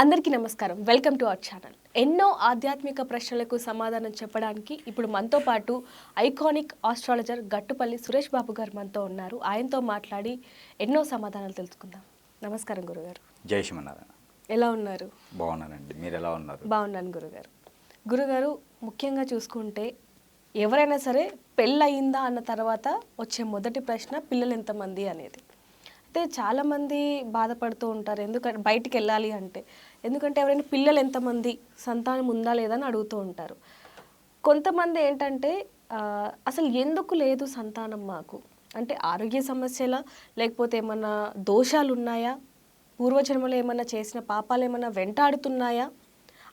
అందరికీ నమస్కారం. Welcome to our channel. ఎన్నో ఆధ్యాత్మిక ప్రశ్నలకు సమాధానం చెప్పడానికి ఇప్పుడు మనతో పాటు ఐకానిక్ ఆస్ట్రాలజర్ గట్టుపల్లి సురేష్ బాబు గారు మనతో ఉన్నారు. ఆయనతో మాట్లాడి ఎన్నో సమాధానాలు తెలుసుకుందాం. నమస్కారం గురుగారు. జై శ్రీమన్నారాయణ. ఎలా ఉన్నారు? బాగున్నానండి. మీరు ఎలా ఉన్నారు? బాగున్నాను గురుగారు. గురుగారు ముఖ్యంగా చూసుకుంటే ఎవరైనా సరే పెళ్ళయిందా అన్న తర్వాత వచ్చే మొదటి ప్రశ్న పిల్లలు ఎంతమంది అనేది. అయితే చాలామంది బాధపడుతూ ఉంటారు. ఎందుకంటే బయటికి వెళ్ళాలి అంటే. ఎందుకంటే ఎవరైనా పిల్లలు ఎంతమంది సంతానం ఉందా లేదా అని అడుగుతూ ఉంటారు. కొంతమంది ఏంటంటే అసలు ఎందుకు లేదు సంతానం మాకు? అంటే ఆరోగ్య సమస్యల? లేకపోతే ఏమన్నా దోషాలు ఉన్నాయా? పూర్వజన్మలో ఏమన్నా చేసిన పాపాలు ఏమన్నా వెంటాడుతున్నాయా?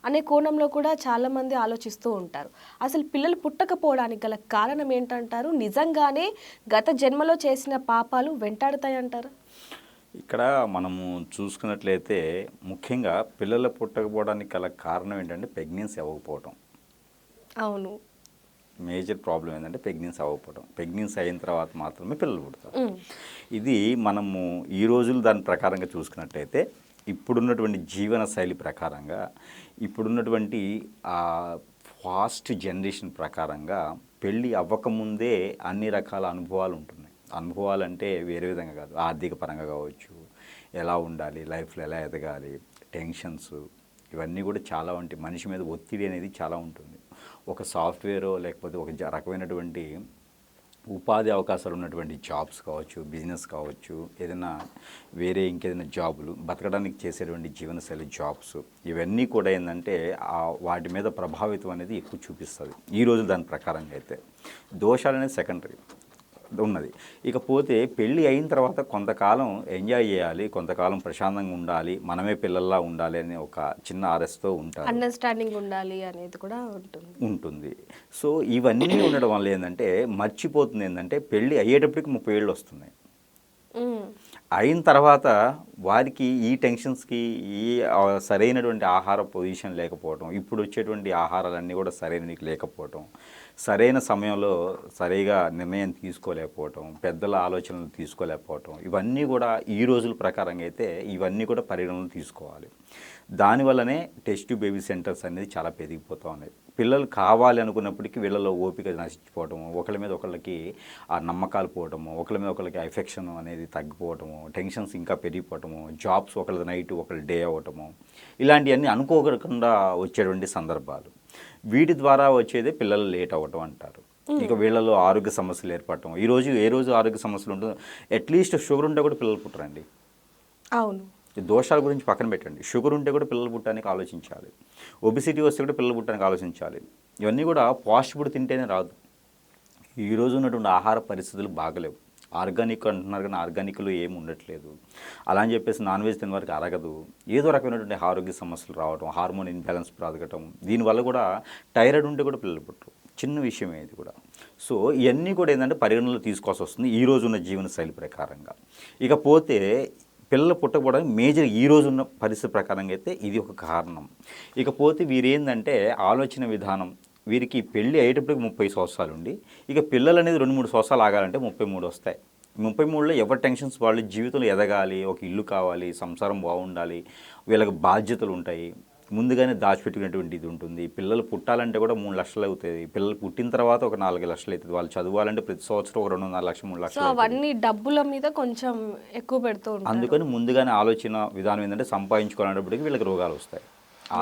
అనే కోణంలో కూడా చాలామంది ఆలోచిస్తూ ఉంటారు. అసలు పిల్లలు పుట్టకపోవడానికి గల కారణం ఏంటంటారు? నిజంగానే గత జన్మలో చేసిన పాపాలు వెంటాడుతాయంటారు? ఇక్కడ మనము చూసుకున్నట్లయితే ముఖ్యంగా పిల్లలు పుట్టకపోవడానికి గల కారణం ఏంటంటే ప్రెగ్నెన్సీ అవ్వకపోవటం. అవును. మేజర్ ప్రాబ్లం ఏంటంటే ప్రెగ్నెన్సీ అవ్వకపోవటం. ప్రెగ్నెన్సీ అయిన తర్వాత మాత్రమే పిల్లలు పుడతారు. ఇది మనము ఈ రోజులు దాని ప్రకారంగా చూసుకున్నట్లయితే ఇప్పుడున్నటువంటి జీవన శైలి ప్రకారంగా ఇప్పుడున్నటువంటి ఆ ఫాస్ట్ జనరేషన్ ప్రకారంగా పెళ్ళి అవ్వకముందే అన్ని రకాల అనుభవాలు ఉంటున్నాయి. అనుభవాలు అంటే వేరే విధంగా కాదు. ఆర్థిక పరంగా కావచ్చు ఎలా ఉండాలి లైఫ్లో ఎలా ఎదగాలి టెన్షన్స్ ఇవన్నీ కూడా చాలా ఉంటాయి. మనిషి మీద ఒత్తిడి అనేది చాలా ఉంటుంది. ఒక సాఫ్ట్వేర్ లేకపోతే ఒక జ- రకమైనటువంటి ఉపాధి అవకాశాలు ఉన్నటువంటి జాబ్స్ కావచ్చు బిజినెస్ కావచ్చు ఏదైనా వేరే ఇంకేదైనా జాబులు బతకడానికి చేసేటువంటి జీవనశైలి జాబ్స్ ఇవన్నీ కూడా ఏంటంటే వాటి మీద ప్రభావితం అనేది ఎక్కువ చూపిస్తుంది. ఈ రోజు దాని ప్రకారంగా అయితే దోషాలు అనేది సెకండరీ. ఉన్నది. ఇకపోతే పెళ్ళి అయిన తర్వాత కొంతకాలం ఎంజాయ్ చేయాలి కొంతకాలం ప్రశాంతంగా ఉండాలి మనమే పిల్లల్లా ఉండాలి అనే ఒక చిన్న ఆరస్తో ఉంటారు. అండర్స్టాండింగ్ ఉండాలి అనేది కూడా ఉంటుంది. ఉంటుంది. సో ఇవన్నీ ఉండడం వల్ల ఏంటంటే మర్చిపోతుంది ఏంటంటే పెళ్ళి అయ్యేటప్పటికి ముప్పై ఏళ్ళు వస్తున్నాయి. అయిన తర్వాత వారికి ఈ టెన్షన్స్కి ఈ సరైనటువంటి ఆహార పొజిషన్ లేకపోవడం ఇప్పుడు వచ్చేటువంటి ఆహారాలన్నీ కూడా సరైనవి లేకపోవడం సరైన సమయంలో సరిగా నిర్ణయం తీసుకోలేకపోవటం పెద్దల ఆలోచనలు తీసుకోలేకపోవటం ఇవన్నీ కూడా ఈ రోజుల ప్రకారంగా అయితే ఇవన్నీ కూడా పరిగణనలు తీసుకోవాలి. దానివల్లనే టెస్ట్ బేబీ సెంటర్స్ అనేది చాలా పెరిగిపోతూ ఉన్నాయి. పిల్లలు కావాలి అనుకున్నప్పటికీ వీళ్ళలో ఓపిక నశించిపోవటము ఒకళ్ళ మీద ఒకళ్ళకి ఆ నమ్మకాలు పోవటము ఒకళ్ళ మీద ఒకళ్ళకి ఎఫెక్షన్ అనేది తగ్గిపోవటము టెన్షన్స్ ఇంకా పెరిగిపోవటము జాబ్స్ ఒకళ్ళ నైట్ ఒకళ్ళ డే అవ్వటము ఇలాంటివన్నీ అనుకోకుండా వచ్చేటువంటి సందర్భాలు. వీటి ద్వారా వచ్చేదే పిల్లలు లేట్ అవ్వటం అంటారు. ఇక వీళ్ళలో ఆరోగ్య సమస్యలు ఏర్పడటం. ఈ రోజు ఏ రోజు ఆరోగ్య సమస్యలు ఉంటుందో అట్లీస్ట్ షుగర్ ఉంటే కూడా పిల్లలు పుట్టరండి. అవును. ఈ దోషాల గురించి పక్కన పెట్టండి. షుగర్ ఉంటే కూడా పిల్లలు పుట్టడానికి ఆలోచించాలి. ఒబిసిటీ వస్తే కూడా పిల్లలు పుట్టడానికి ఆలోచించాలి. ఇవన్నీ కూడా ఫాస్ట్ ఫుడ్ తింటేనే రాదు. ఈ రోజు ఉన్నటువంటి ఆహార పరిస్థితులు బాగలేవు. ఆర్గానిక్ అంటున్నారు కానీ ఆర్గానిక్లో ఏమి ఉండట్లేదు. అలా అని చెప్పేసి నాన్ వెజ్ తిన వారికి అరగదు. ఏదో రకమైనటువంటి ఆరోగ్య సమస్యలు రావడం హార్మోన్ ఇన్బ్యాలెన్స్ ప్రాదగటం దీనివల్ల కూడా టైరాయిడ్ ఉంటే కూడా పిల్లలు పుట్టరు. చిన్న విషయమే ఇది కూడా. సో ఇవన్నీ కూడా ఏంటంటే పరిగణనలో తీసుకోవాల్సి వస్తుంది ఈ రోజున్న జీవన శైలి ప్రకారంగా. ఇకపోతే పిల్లలు పుట్టకపోవడానికి మేజర్ ఈ రోజు ఉన్న పరిస్థితి ప్రకారంగా అయితే ఇది ఒక కారణం. ఇకపోతే వీరేందంటే ఆలోచన విధానం. వీరికి పెళ్ళి అయ్యేటప్పటికి ముప్పై సంవత్సరాలు ఉండి ఇక పిల్లలు అనేది రెండు మూడు సంవత్సరాలు ఆగాలంటే ముప్పై మూడు వస్తాయి. ముప్పై మూడులో ఎవరి టెన్షన్స్ వాళ్ళు జీవితంలో ఎదగాలి ఒక ఇల్లు కావాలి సంసారం బాగుండాలి వీళ్ళకి బాధ్యతలు ఉంటాయి ముందుగానే దాచిపెట్టుకునేటువంటి ఇది ఉంటుంది. పిల్లలు పుట్టాలంటే కూడా మూడు లక్షలు అవుతాయి. పిల్లలు పుట్టిన తర్వాత ఒక నాలుగు లక్షలు అవుతుంది వాళ్ళు చదవాలంటే ప్రతి సంవత్సరం ఒక రెండున్నర లక్షలు మూడు లక్షలు అవుతుంది. అవన్నీ డబ్బుల మీద కొంచెం ఎక్కువ పెడుతూ అందుకని ముందుగానే ఆలోచన విధానం ఏంటంటే సంపాదించుకోవాలనేటప్పటికి వీళ్ళకి రోగాలు వస్తాయి.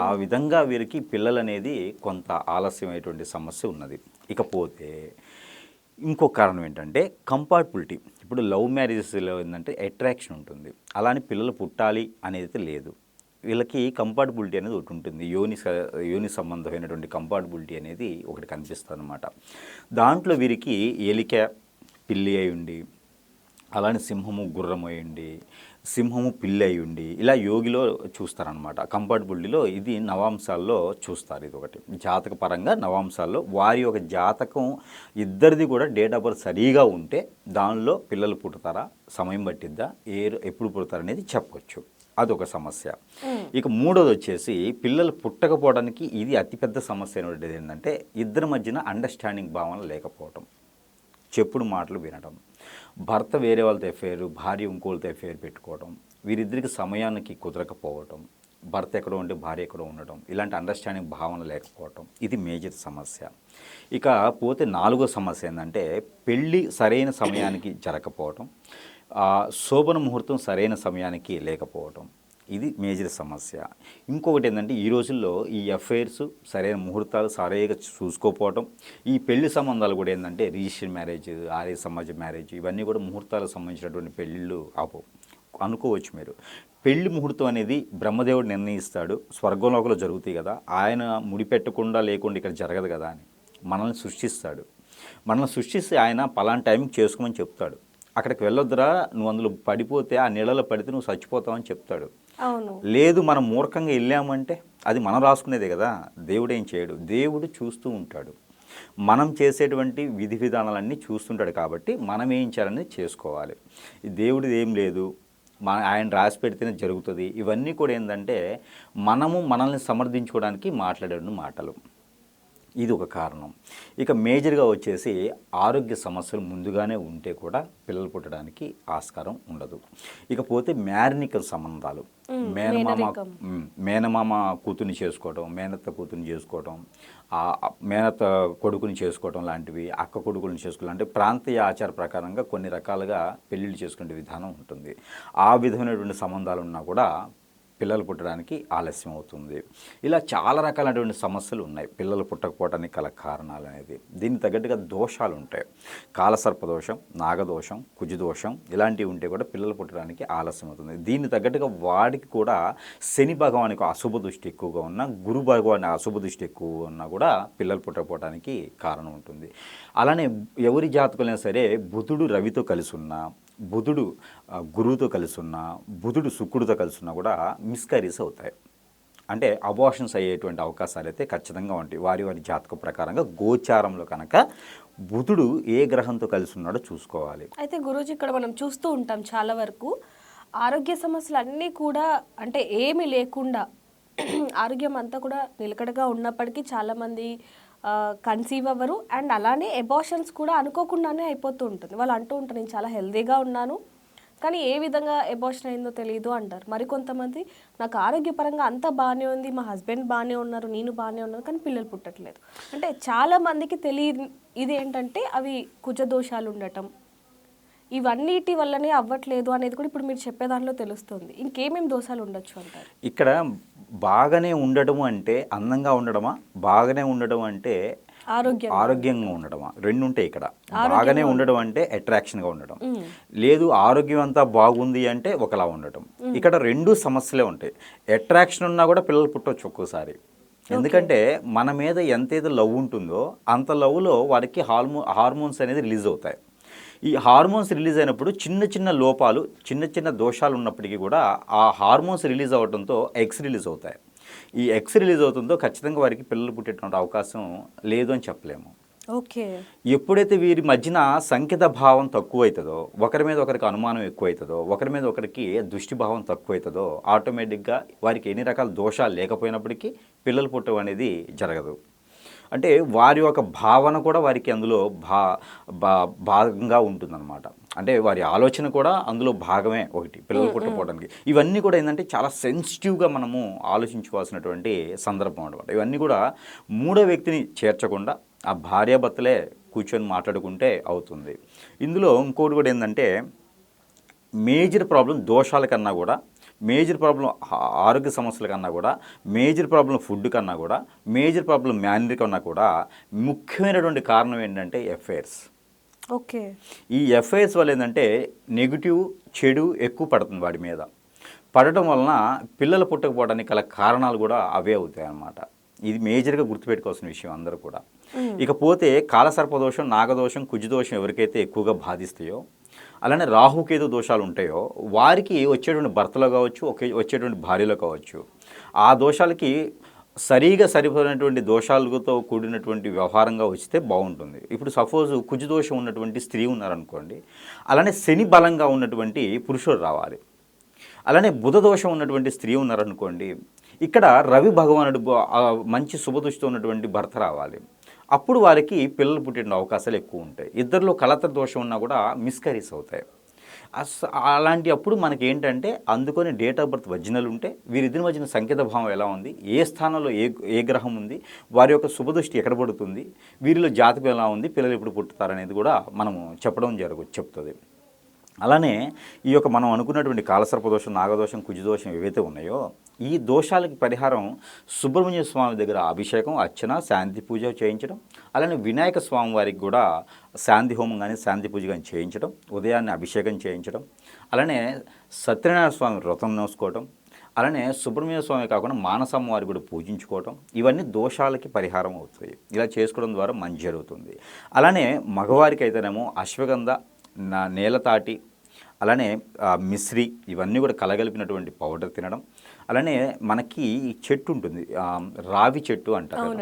ఆ విధంగా వీరికి పిల్లలు అనేది కొంత ఆలస్యమైనటువంటి సమస్య ఉన్నది. ఇకపోతే ఇంకో కారణం ఏంటంటే కంపార్టబిలిటీ. ఇప్పుడు లవ్ మ్యారేజెస్లో ఏంటంటే అట్రాక్షన్ ఉంటుంది. అలానే పిల్లలు పుట్టాలి అనేది లేదు. వీళ్ళకి కంపార్టబిలిటీ అనేది ఒకటి ఉంటుంది. యోని స- యోని సంబంధమైనటువంటి కంపార్టబిలిటీ అనేది ఒకటి కనిపిస్తుంది అనమాట దాంట్లో వీరికి ఏలిక పిల్లి అయ్యుండి అలానే సింహము గుర్రం అయ్యుండి సింహము పిల్లి అయ్యుండి ఇలా యోగిలో చూస్తారనమాట కంపార్టబిలిటీలో ఇది నవాంశాల్లో చూస్తారు ఇది ఒకటి జాతక పరంగా నవాంశాల్లో వారి యొక్క జాతకం ఇద్దరిది కూడా డేట్ ఆఫ్ బర్త్ సరిగా ఉంటే దానిలో పిల్లలు పుడతారా సమయం పట్టిద్దా ఏ ఎప్పుడు పుడతారనేది చెప్పవచ్చు చెప్పొచ్చు. అదొక సమస్య. ఇక మూడోది వచ్చేసి పిల్లలు పుట్టకపోవడానికి ఇది అతిపెద్ద సమస్య అనేటువంటిది ఏంటంటే ఇద్దరి మధ్యన అండర్స్టాండింగ్ భావన లేకపోవటం. చెప్పుడు మాటలు వినడం భర్త వేరే వాళ్ళతో ఎఫైర్ భార్య ఇంకోళ్ళతో ఎఫైర్ పెట్టుకోవడం వీరిద్దరికి సమయానికి కుదరకపోవటం. భర్త ఎక్కడో ఉంటే భార్య ఎక్కడో ఉండటం. ఇలాంటి అండర్స్టాండింగ్ భావన లేకపోవటం. ఇది మేజర్ సమస్య. ఇక పోతే నాలుగో సమస్య ఏంటంటే పెళ్ళి సరైన సమయానికి జరగకపోవటం. శోభన ముహూర్తం సరైన సమయానికి లేకపోవటం. ఇది మేజర్ సమస్య. ఇంకొకటి ఏంటంటే ఈ రోజుల్లో ఈ అఫైర్స్ సరైన ముహూర్తాలు సరైనగా చూసుకోకపోవటం. ఈ పెళ్ళి సంబంధాలు కూడా ఏంటంటే రిజిస్టర్ మ్యారేజ్ ఆర్య సమాజ మ్యారేజ్ ఇవన్నీ కూడా ముహూర్తాలకు సంబంధించినటువంటి పెళ్ళిళ్ళు ఆపు. అనుకోవచ్చు మీరు. పెళ్ళి ముహూర్తం అనేది బ్రహ్మదేవుడు నిర్ణయిస్తాడు. స్వర్గంలోకలో జరుగుతాయి కదా ఆయన ముడిపెట్టకుండా లేకుండా ఇక్కడ జరగదు కదా అని మనల్ని సృష్టిస్తాడు. మనల్ని సృష్టిస్తే ఆయన పలానా టైంకి చేసుకోమని చెప్తాడు. అక్కడికి వెళ్ళొద్దురా నువ్వు అందులో పడిపోతే ఆ నీళ్ళలో పడితే నువ్వు చచ్చిపోతావని చెప్తాడు. అవును. లేదు మనం మూర్ఖంగా వెళ్ళామంటే అది మనం రాసుకునేదే కదా దేవుడు ఏం చేయడు. దేవుడు చూస్తూ ఉంటాడు. మనం చేసేటువంటి విధి విధానాలన్నీ చూస్తుంటాడు కాబట్టి మనం ఏం చేయాలనేది చేసుకోవాలి. ఈ దేవుడిది ఏం లేదు మన ఆయన రాసి పెడితేనే జరుగుతుంది. ఇవన్నీ కూడా ఏంటంటే మనము మనల్ని సమర్థించుకోవడానికి మాట్లాడే మాటలు. ఇది ఒక కారణం. ఇక మేజర్గా వచ్చేసి ఆరోగ్య సమస్యలు ముందుగానే ఉంటే కూడా పిల్లలు పుట్టడానికి ఆస్కారం ఉండదు. ఇకపోతే మ్యారినికల్ సంబంధాలు. మేనమామ మేనమామ కూతుర్ని చేసుకోవడం మేనత్త కూతుర్ని చేసుకోవడం మేనత్త కొడుకుని చేసుకోవడం లాంటివి అక్క కొడుకుని చేసుకోవడం అంటే ప్రాంతీయ ఆచార ప్రకారంగా కొన్ని రకాలుగా పెళ్ళిళ్ళు చేసుకునే విధానం ఉంటుంది. ఆ విధమైనటువంటి సంబంధాలు ఉన్నా కూడా పిల్లలు పుట్టడానికి ఆలస్యం అవుతుంది. ఇలా చాలా రకాలైనటువంటి సమస్యలు ఉన్నాయి. పిల్లలు పుట్టకపోవడానికి గల కారణాలు అనేది. దీనికి తగ్గట్టుగా దోషాలు ఉంటాయి. కాలసర్పదోషం నాగదోషం కుజదోషం ఇలాంటివి ఉంటే కూడా పిల్లలు పుట్టడానికి ఆలస్యం అవుతుంది. దీనికి తగ్గట్టుగా వాడికి కూడా శని భగవానికి అశుభ దృష్టి ఎక్కువగా ఉన్నా గురు భగవాని అశుభ దృష్టి ఎక్కువ ఉన్నా కూడా పిల్లలు పుట్టకపోవడానికి కారణం ఉంటుంది. అలానే ఎవరి జాతకులైనా సరే బుధుడు రవితో కలిసి ఉన్నా బుధుడు గురువుతో కలిసి ఉన్నా బుధుడు శుక్రుడితో కలిసి ఉన్నా కూడా మిస్కరీస్ అవుతాయి. అంటే అబార్షన్స్ అయ్యేటువంటి అవకాశాలు అయితే ఖచ్చితంగా ఉంటాయి. వారి వారి జాతక ప్రకారంగా గోచారంలో కనుక బుధుడు ఏ గ్రహంతో కలిసి ఉన్నాడో చూసుకోవాలి. అయితే గురూజీ ఇక్కడ మనం చూస్తూ ఉంటాం చాలా వరకు ఆరోగ్య సమస్యలు అన్నీ కూడా అంటే ఏమీ లేకుండా ఆరోగ్యం అంతా కూడా నిలకడగా ఉన్నప్పటికీ చాలామంది కన్సీవ్ అవ్వరు. అండ్ అలానే ఎబార్షన్స్ కూడా అనుకోకుండానే అయిపోతూ ఉంటుంది. వాళ్ళు అంటూ ఉంటారు నేను చాలా హెల్తీగా ఉన్నాను. కానీ ఏ విధంగా ఎబోషన్ అయిందో తెలియదు అంటారు. మరి కొంతమంది నాకు ఆరోగ్యపరంగా అంతా బాగానే ఉంది మా హస్బెండ్ బాగానే ఉన్నారు నేను బాగానే ఉన్నాను కానీ పిల్లలు పుట్టట్లేదు. అంటే చాలా మందికి తెలియ ఇది ఏంటంటే అవి కుజ దోషాలు ఉండటం. ఇవన్నిటి వల్లనే అవ్వట్లేదు అనేది కూడా ఇప్పుడు మీరు చెప్పే తెలుస్తుంది. ఇంకేమేమి దోషాలు ఉండొచ్చు అంటారు? ఇక్కడ బాగానే ఉండడం అంటే అందంగా ఉండడమా? బాగానే ఉండడం అంటే ఆరోగ్యంగా ఉండడమా రెండు ఉంటాయి ఇక్కడ. బాగానే ఉండడం అంటే అట్రాక్షన్గా ఉండడం. లేదు ఆరోగ్యం అంతా బాగుంది అంటే ఒకలా ఉండటం. ఇక్కడ రెండు సమస్యలే ఉంటాయి. అట్రాక్షన్ ఉన్నా కూడా పిల్లలు పుట్టవచ్చు ఒక్కోసారి. ఎందుకంటే మన మీద ఎంతైతే లవ్ ఉంటుందో అంత లవ్లో వారికి హార్మో హార్మోన్స్ అనేది రిలీజ్ అవుతాయి. ఈ హార్మోన్స్ రిలీజ్ అయినప్పుడు చిన్న చిన్న లోపాలు చిన్న చిన్న దోషాలు ఉన్నప్పటికీ కూడా ఆ హార్మోన్స్ రిలీజ్ అవ్వడంతో ఎగ్స్ రిలీజ్ అవుతాయి. ఈ ఎగ్స్ రిలీజ్ అవుతుందో ఖచ్చితంగా వారికి పిల్లలు పుట్టేటువంటి అవకాశం లేదు అని చెప్పలేము. ఓకే. ఎప్పుడైతే వీరి మధ్యన సంకేత భావం తక్కువవుతుందో ఒకరి మీద ఒకరికి అనుమానం ఎక్కువవుతుందో ఒకరి మీద ఒకరికి దృష్టి భావం తక్కువవుతుందో ఆటోమేటిక్గా వారికి ఎన్ని రకాల దోషాలు లేకపోయినప్పటికీ పిల్లలు పుట్టడం అనేది జరగదు. అంటే వారి యొక్క భావన కూడా వారికి అందులో భా భా భాగంగా ఉంటుందన్నమాట. అంటే వారి ఆలోచన కూడా అందులో భాగమే ఒకటి పిల్లలు పుట్టకపోవడానికి ఇవన్నీ కూడా ఏంటంటే చాలా సెన్సిటివ్గా మనము ఆలోచించుకోవాల్సినటువంటి సందర్భం అనమాట ఇవన్నీ కూడా మూడో వ్యక్తిని చేర్చకుండా ఆ భార్యాభర్తలే కూర్చొని మాట్లాడుకుంటే అవుతుంది. ఇందులో ఇంకోటి కూడా ఏంటంటే మేజర్ ప్రాబ్లం దోషాల కన్నా కూడా మేజర్ ప్రాబ్లం ఆరోగ్య సమస్యల కన్నా కూడా మేజర్ ప్రాబ్లం ఫుడ్ కన్నా కూడా మేజర్ ప్రాబ్లం మ్యానరీ కన్నా కూడా ముఖ్యమైనటువంటి కారణం ఏంటంటే ఎఫైర్స్ ఓకే. ఈ ఎఫ్ఐఎస్ వల్ల ఏంటంటే నెగిటివ్ చెడు ఎక్కువ పడుతుంది వాడి మీద. పడటం వలన పిల్లలు పుట్టకపోవడానికి గల కారణాలు కూడా అవే అవుతాయి అన్నమాట ఇది మేజర్గా గుర్తుపెట్టుకోవాల్సిన విషయం అందరూ కూడా. ఇకపోతే కాలసర్పదోషం నాగదోషం కుజదోషం ఎవరికైతే ఎక్కువగా బాధిస్తాయో అలానే రాహుకేతు దోషాలు ఉంటాయో వారికి వచ్చేటువంటి భర్తలో కావచ్చు ఒకే వచ్చేటువంటి భార్యలో కావచ్చు ఆ దోషాలకి సరిగా సరిపోయినటువంటి దోషాలతో కూడినటువంటి వ్యవహారంగా వచ్చితే బాగుంటుంది. ఇప్పుడు సపోజ్ కుజు దోషం ఉన్నటువంటి స్త్రీ ఉన్నారనుకోండి అలానే శని బలంగా ఉన్నటువంటి పురుషుడు రావాలి. అలానే బుధ దోషం ఉన్నటువంటి స్త్రీ ఉన్నారనుకోండి ఇక్కడ రవి భగవానుడు మంచి శుభదృష్టితో ఉన్నటువంటి భర్త రావాలి. అప్పుడు వారికి పిల్లలు పుట్టిన అవకాశాలు ఎక్కువ ఉంటాయి. ఇద్దరిలో కలత దోషం ఉన్నా కూడా మిస్కరీస్ అవుతాయి. అలాంటి అప్పుడు మనకి ఏంటంటే అందుకొని డేట్ ఆఫ్ బర్త్ ఒరిజినల్ ఉంటే వీరిద్దరి మధ్యన సంకేత భావం ఎలా ఉంది? ఏ స్థానంలో ఏ ఏ గ్రహం ఉంది? వారి యొక్క శుభదృష్టి ఎక్కడ పడుతుంది? వీరిలో జాతకం ఎలా ఉంది? పిల్లలు ఎప్పుడు పుట్టుతారనేది కూడా మనము చెప్పడం జరుగు చెప్తుంది. అలానే ఈ యొక్క మనం అనుకున్నటువంటి కాలసర్పదోషం నాగదోషం కుజదోషం ఏవైతే ఉన్నాయో ఈ దోషాలకి పరిహారం సుబ్రహ్మణ్య స్వామి దగ్గర అభిషేకం అర్చన శాంతి పూజ చేయించడం అలానే వినాయక స్వామి వారికి కూడా శాంతి హోమం కానీ శాంతి పూజ కానీ చేయించడం ఉదయాన్నే అభిషేకం చేయించడం అలానే సత్యనారాయణ స్వామి వ్రతం నోసుకోవడం అలానే సుబ్రహ్మణ్య స్వామి కాకుండా మానసమ్మ వారి కూడా పూజించుకోవటం ఇవన్నీ దోషాలకి పరిహారం అవుతాయి. ఇలా చేసుకోవడం ద్వారా మంచి జరుగుతుంది. అలానే మగవారికి అయితేనేమో అశ్వగంధ నా నేలతాటి అలానే మిశ్రి ఇవన్నీ కూడా కలగలిపినటువంటి పౌడర్ తినడం. అలానే మనకి చెట్టు ఉంటుంది రావి చెట్టు అంటారు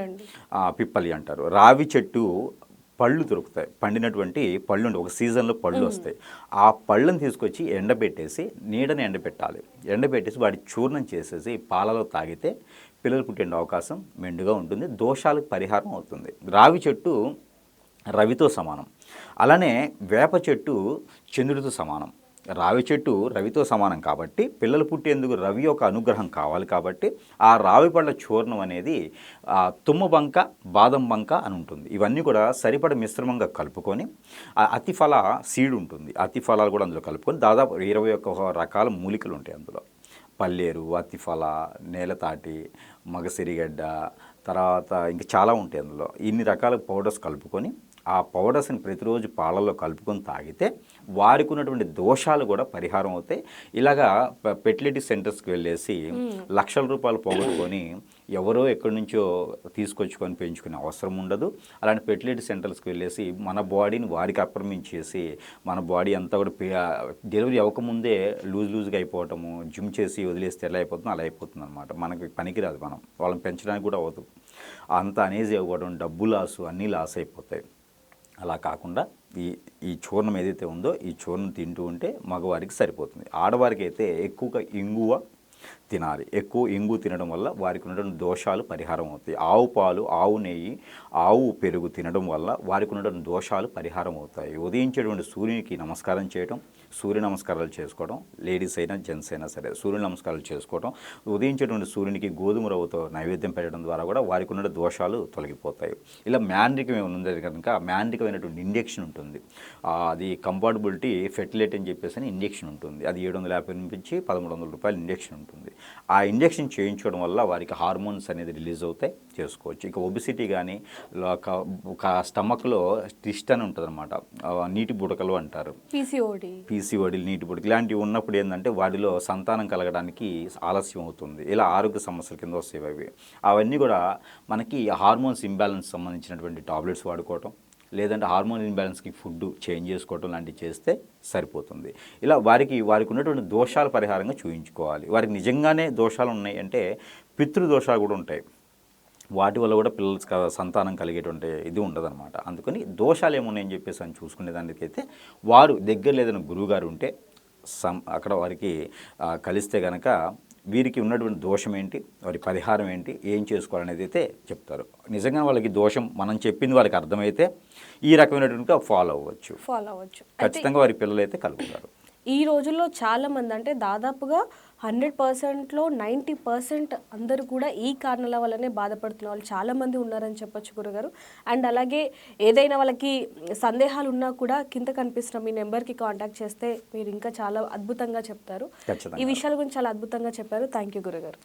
పిప్పలి అంటారు. రావి చెట్టు పళ్ళు దొరుకుతాయి. పండినటువంటి పళ్ళు ఉంటాయి ఒక సీజన్లో పళ్ళు వస్తాయి. ఆ పళ్ళని తీసుకొచ్చి ఎండబెట్టేసి నీడని ఎండబెట్టాలి. ఎండబెట్టేసి వాటి చూర్ణం చేసేసి పాలలో తాగితే పిల్లలు పుట్టే అవకాశం మెండుగా ఉంటుంది. దోషాలకు పరిహారం అవుతుంది. రావి చెట్టు రవితో సమానం. అలానే వేప చెట్టు చంద్రుడితో సమానం. రావి చెట్టు రవితో సమానం కాబట్టి పిల్లలు పుట్టేందుకు రవి యొక్క అనుగ్రహం కావాలి కాబట్టి ఆ రావి పళ్ళ చూర్ణం అనేది తుమ్మ బంక బాదం బంక అని ఉంటుంది. ఇవన్నీ కూడా సరిపడ మిశ్రమంగా కలుపుకొని ఆ అతిఫల సీడ్ ఉంటుంది. అతి ఫలాలు కూడా అందులో కలుపుకొని దాదాపు ఇరవై ఒక్క రకాల మూలికలు ఉంటాయి అందులో. పల్లేరు అతిఫల నేలతాటి మగసిరిగడ్డ తర్వాత ఇంకా చాలా ఉంటాయి అందులో. ఇన్ని రకాల పౌడర్స్ కలుపుకొని ఆ పౌడర్స్ని ప్రతిరోజు పాలల్లో కలుపుకొని తాగితే వారికి ఉన్నటువంటి దోషాలు కూడా పరిహారం అవుతాయి. ఇలాగా ఫెర్టిలిటీ సెంటర్స్కి వెళ్ళేసి లక్షల రూపాయలు పోగొట్టుకొని ఎవరో ఎక్కడి నుంచో తీసుకొచ్చుకొని పెంచుకునే అవసరం ఉండదు. అలాంటి ఫెర్టిలిటీ సెంటర్స్కి వెళ్ళేసి మన బాడీని వారికి అప్రమించేసి మన బాడీ అంతా కూడా డెలివరీ అవ్వకముందే లూజ్ లూజ్గా అయిపోవటము జిమ్ చేసి వదిలేస్తే ఎలా అయిపోతుందో అలా అయిపోతుంది అనమాట మనకి పనికిరాదు మనం. వాళ్ళని పెంచడానికి కూడా అవ్వదు. అంత అనేజీ అవ్వడం డబ్బు లాసు అన్నీ లాస్ అయిపోతాయి. అలా కాకుండా ఈ ఈ చూర్ణం ఏదైతే ఉందో ఈ చూర్ణం తింటూ ఉంటే మగవారికి సరిపోతుంది. ఆడవారికి అయితే ఎక్కువగా ఇంగువ తినాలి. ఎక్కువ ఇంగు తినడం వల్ల వారికి ఉన్నటువంటి దోషాలు పరిహారం అవుతాయి. ఆవు పాలు ఆవు నెయ్యి ఆవు పెరుగు తినడం వల్ల వారికి ఉన్నటువంటి దోషాలు పరిహారం అవుతాయి. ఉదయించేటువంటి సూర్యునికి నమస్కారం చేయడం సూర్య నమస్కారాలు చేసుకోవడం లేడీస్ అయినా జెంట్స్ అయినా సరే సూర్య నమస్కారాలు చేసుకోవడం ఉదయించేటువంటి సూర్యునికి గోధుమ రవ్వతో నైవేద్యం పెట్టడం ద్వారా కూడా వారికి ఉన్న దోషాలు తొలగిపోతాయి. ఇలా మ్యాండ్రికం ఏమైనా కనుక మ్యాండ్రికమైనటువంటి ఇంజెక్షన్ ఉంటుంది. అది కంపాటబిలిటీ ఫెర్టిలైట్ అని చెప్పేసి అని ఇంజెక్షన్ ఉంటుంది. అది ఏడు వందల యాభై నుంచి పదమూడు వందల రూపాయల ఇంజెక్షన్ ఉంటుంది. ఆ ఇంజెక్షన్ చేయించడం వల్ల వారికి హార్మోన్స్ అనేది రిలీజ్ అవుతాయి. చేసుకోవచ్చు. ఇక ఒబిసిటీ కానీ ఒక స్టమక్లో ట్విస్ట్ అని ఉంటుంది అనమాట నీటి బుడకలు అంటారు. పీసీఓడి. పీసీఓడి నీటి పొడికి ఇలాంటివి ఉన్నప్పుడు ఏంటంటే వాటిలో సంతానం కలగడానికి ఆలస్యం అవుతుంది. ఇలా ఆరోగ్య సమస్యల కింద వస్తాయి అవి. అవన్నీ కూడా మనకి హార్మోన్స్ ఇంబ్యాలెన్స్ సంబంధించినటువంటి టాబ్లెట్స్ వాడుకోవటం లేదంటే హార్మోన్ ఇంబ్యాలెన్స్కి ఫుడ్ చేంజ్ చేసుకోవటం లాంటివి చేస్తే సరిపోతుంది. ఇలా వారికి వారికి ఉన్నటువంటి దోషాల పరిహారంగా చూయించుకోవాలి. వారికి నిజంగానే దోషాలు ఉన్నాయి అంటే పితృదోషాలు కూడా ఉంటాయి. వాటి వల్ల కూడా పిల్లలు క- సంతానం కలిగేటువంటి ఇది ఉండదన్నమాట. అందుకని దోషాలు ఏమున్నాయని చెప్పేసి అని చూసుకునే దానికైతే వారు దగ్గర లేదని గురువుగారు ఉంటే సం అక్కడ వారికి కలిస్తే గనక వీరికి ఉన్నటువంటి దోషం ఏంటి? వారి పరిహారం ఏంటి? ఏం చేసుకోవాలనేది అయితే చెప్తారు. నిజంగా వాళ్ళకి దోషం మనం చెప్పింది వారికి అర్థమైతే ఈ రకమైనటువంటి ఫాలో అవ్వచ్చు. ఫాలో అవ్వచ్చు. ఖచ్చితంగా వారి పిల్లలు అయితే కలుగుతారు ఈ రోజుల్లో చాలా మంది అంటే దాదాపుగా హండ్రెడ్ పర్సెంట్లో నైంటీ పర్సెంట్ అందరూ కూడా ఈ కారణాల వల్లనే బాధపడుతున్న వాళ్ళు చాలా మంది ఉన్నారని చెప్పొచ్చు గురుగారు. అండ్ అలాగే ఏదైనా వాళ్ళకి సందేహాలు ఉన్నా కూడా కింద కనిపిస్తున్న మీ నెంబర్కి కాంటాక్ట్ చేస్తే మీరు ఇంకా చాలా అద్భుతంగా చెప్తారు. ఈ విషయాల గురించి చాలా అద్భుతంగా చెప్పారు. థ్యాంక్ యూ గురుగారు